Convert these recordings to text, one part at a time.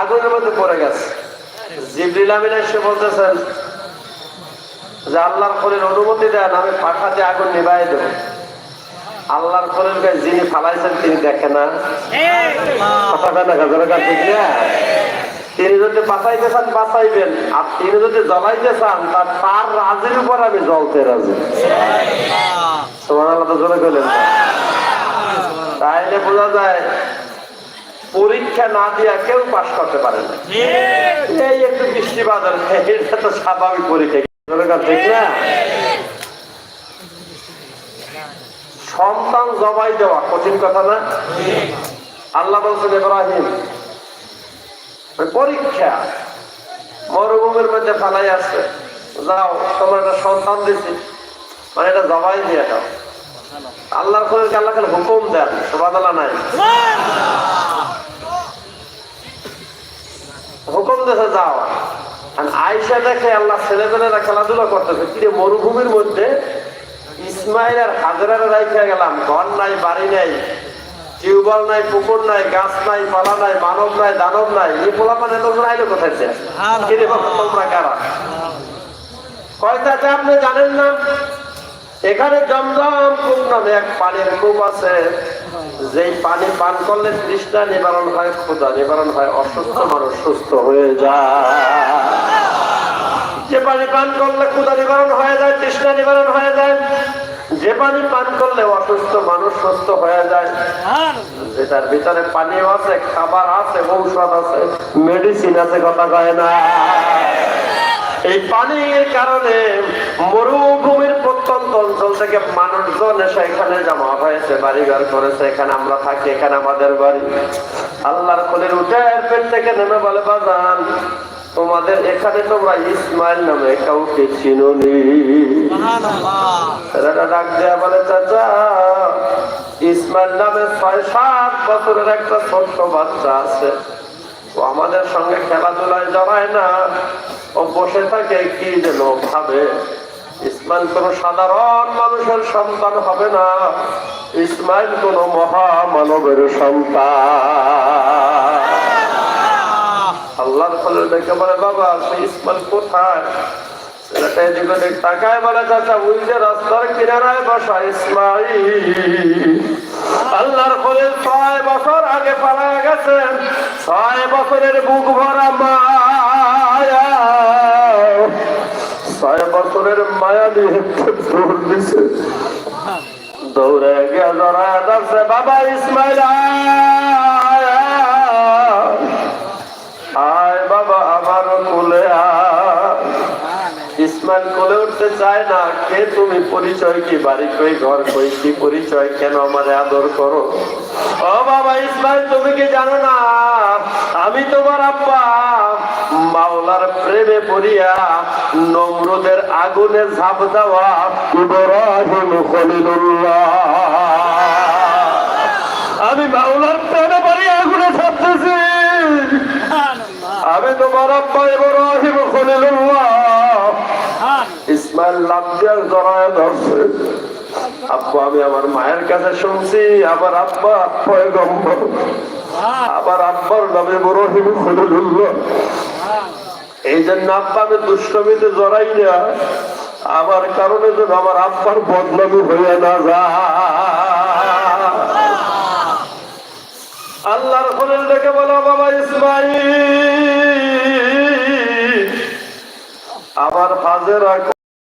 আগুনের মধ্যে পড়ে গেছে। জিবরিল আমিন এসে বলতেছেন যে, আল্লাহর খলির অনুমতি দেন, আমি পাখাতে আগুন নিভাই দেব। আল্লাহর গায়ে যিনি ফালাইছেন, তিনি দেখে না? তিনি যদি বাঁচাইতে চান, বাঁচাইবেন। আর তিনি যদি জ্বলাইতে চান, তার তার রাজের উপর আমি জ্বলতে রাজি। তোমার আল্লাহ জোরে করলেন তাইলে বোঝা যায় পরীক্ষা না দিয়া কেউ পাশ করতে পারে না। এই একটু বৃষ্টি বাদল এটা তো স্বাভাবিক পরীক্ষা। ঠিক না? সন্তান জবাই দেওয়া কঠিন কথা না? আল্লাহ বলছেন ইব্রাহিম পরীক্ষা মরুভূমির মধ্যে ফেলাই আছে। যাও তোমার একটা সন্তান দিছি। মানে এটা জবাই দিয়ে দাও। আল্লাহর করে আল্লাহ খালি হুকুম দেন সোবাদালা নাই। হুকুম দেশে যাও। আর আয়সা দেখে আল্লাহ ছেলেপেলেরা খেলাধুলা করতেছে। কিন্তু মরুভূমির মধ্যে ইসমাইল আর হাজারের রাইখা গেলাম। ঘর নাই বাড়ি নাই টিউবওয়েল নাই পুকুর নাই গাছ নাই পালা নাই মানব নাই দানব নাই। এই পোলা মানে তোমরা আইলো কোথায়? কিরে তোমরা কারা? কয়টা যে আপনি জানেন না? এখানে জমজম কূপ নামে এক পানির কূপ আছে। যেই পানি পান করলে তৃষ্ণা, নিবারণ হয় ক্ষুধা, নিবারণ হয় অসুস্থ মানুষ সুস্থ হয়ে যায়। যে পানি পান করলে ক্ষুধা নিবারণ হয়ে যায়, তৃষ্ণা নিবারণ হয়ে যায়। যে পানি পান করলে অসুস্থ মানুষ সুস্থ হয়ে যায়। যেটার ভিতরে পানিও আছে, খাবার আছে, ঔষধ আছে মেডিসিন আছে, কথা কয় না। এই পানির কারণে অঞ্চল থেকে মানুষজন এসে এখানে জমা হয়েছে বাড়িঘর করেছে এখানে আমরা থাকি এখানে আমাদের বাড়ি। আল্লাহর খলির উঠে পেট থেকে নেমে বলে বাজান তোমাদের এখানে তোমরা ইসমাইল নামে কাউকে চিনুনি। ডাক দেয়া বলে চাচা ইসমাইল নামে ছয় সাত বছরের একটা ছোট্ট বাচ্চা আছে। ও আমাদের সঙ্গে খেলাধুলায় জড়ায় না। ও বসে থাকে কি যেন ভাবে। ইসমাইল কোন সাধারণ মানুষের সন্তান হবে না। ইসমাইল কোন মহামানবের সন্তান। আল্লাহর ফলে বলে, বাবা, সে ইসমাইল কোথায়? আল্লাহর ছয় বছর আগে ছয় বছরের বুক ভরা ছয় বছরের মায়া নিয়ে দৌড় দিছে। দৌড়ে গিয়ে জড়ায় বাবা ইসমাইল চায় না, কে তুমি পরিচয় কি বাড়ি কই, ঘর কই, কি পরিচয় কেন আমারে আদর করো? ও বাবা ইসমাইল, তুমি কি জানো না? আমি তোমার আব্বা। মাওলার প্রেমে পড়িয়া নমরুদের আগুনে ঝাঁপ দেওয়া ইব্রাহিম খলিলুল্লাহ। আমি মাওলার প্রেমে পড়িয়া আগুনে ঝাঁপতেছি আমি তোমার আব্বা ইব্রাহিম খলিলুল্লাহ। ইসমাইল লাভজার জড়ায় ধরছে। আব্বা, আমি আমার মায়ের কাছে শুনছি আব্বা পয়গম্বর আবার আব্বার নামে খলিলুল্লাহ এই জন্য আব্বা, আমি দুষ্টমিতে জড়াই না। আমার কারণে যেন আমার আব্বার বদনামি হইয়া না যায়। আল্লাহর খলিল দেখে বলো, বাবা ইসমাইল, আমার হাজেরা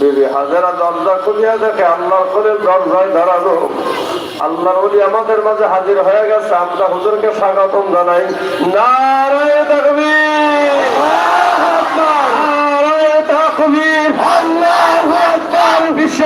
বিবি হাজারা দরজা খুলিয়া দেখে আল্লাহর খোলের দরজায় দাঁড়ানো আল্লাহর বলি আমাদের মাঝে হাজির হয়ে গেছে। আমরা হুজুরকে স্বাগতম জানাই। নারায় দেখবি বিশ্ব